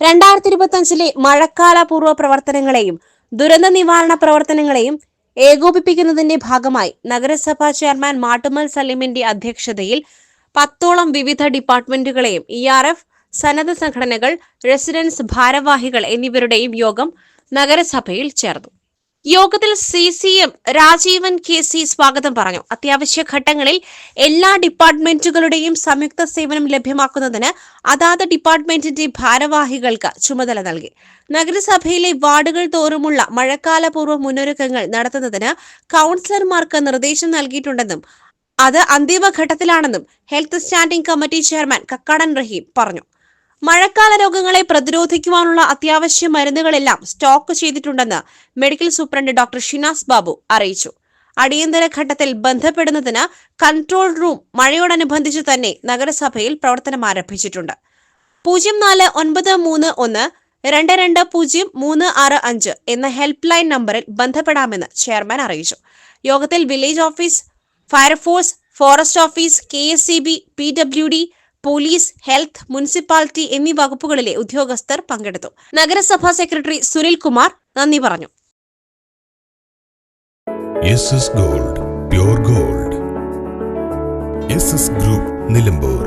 രണ്ടായിരത്തി ഇരുപത്തിയഞ്ചിലെ മഴക്കാല പൂർവ പ്രവർത്തനങ്ങളെയും ദുരന്ത നിവാരണ പ്രവർത്തനങ്ങളെയും ഏകോപിപ്പിക്കുന്നതിന്റെ ഭാഗമായി നഗരസഭാ ചെയർമാൻ മാട്ടുമൽ സലീമിന്റെ അധ്യക്ഷതയിൽ പത്തോളം വിവിധ ഡിപ്പാർട്ട്മെന്റുകളെയും ഇ ആർ എഫ് സന്നദ്ധ സംഘടനകൾ റെസിഡൻസ് ഭാരവാഹികൾ എന്നിവരുടെയും യോഗം നഗരസഭയിൽ ചേർന്നു. യോഗത്തിൽ C C M Rajeevan K C സ്വാഗതം പറഞ്ഞു. അത്യാവശ്യ ഘട്ടങ്ങളിൽ എല്ലാ ഡിപ്പാർട്ട്മെന്റുകളുടെയും സംയുക്ത സേവനം ലഭ്യമാക്കുന്നതിന് അതാത് ഡിപ്പാർട്ട്മെന്റിന്റെ ഭാരവാഹികൾക്ക് ചുമതല നൽകി. നഗരസഭയിലെ വാർഡുകൾ തോറുമുള്ള മഴക്കാലപൂർവ മുന്നൊരുക്കങ്ങൾ നടത്തുന്നതിന് കൗൺസിലർമാർക്ക് നിർദ്ദേശം നൽകിയിട്ടുണ്ടെന്നും അത് അന്തിമഘട്ടത്തിലാണെന്നും health standing committee chairman Kakkadan Raheem പറഞ്ഞു. മഴക്കാല രോഗങ്ങളെ പ്രതിരോധിക്കുവാനുള്ള അത്യാവശ്യ മരുന്നുകളെല്ലാം സ്റ്റോക്ക് ചെയ്തിട്ടുണ്ടെന്ന് medical superintendent doctor Shinas Babu അറിയിച്ചു. അടിയന്തര ഘട്ടത്തിൽ ബന്ധപ്പെടുന്നതിന് കൺട്രോൾ റൂം മഴയോടനുബന്ധിച്ച് തന്നെ നഗരസഭയിൽ പ്രവർത്തനം ആരംഭിച്ചിട്ടുണ്ട്. പൂജ്യം നാല് ഒൻപത് മൂന്ന് ഒന്ന് രണ്ട് രണ്ട് പൂജ്യം മൂന്ന് ആറ് അഞ്ച് എന്ന ഹെൽപ്പ് ലൈൻ നമ്പറിൽ ബന്ധപ്പെടാമെന്ന് ചെയർമാൻ അറിയിച്ചു. യോഗത്തിൽ village office fire force forest office K S C B P W D police health municipality എന്നീ വകുപ്പുകളിലെ ഉദ്യോഗസ്ഥർ പങ്കെടുത്തു. നഗരസഭാ സെക്രട്ടറി സുനിൽ കുമാർ നന്ദി പറഞ്ഞു. Gold pure gold. Group Nilambur.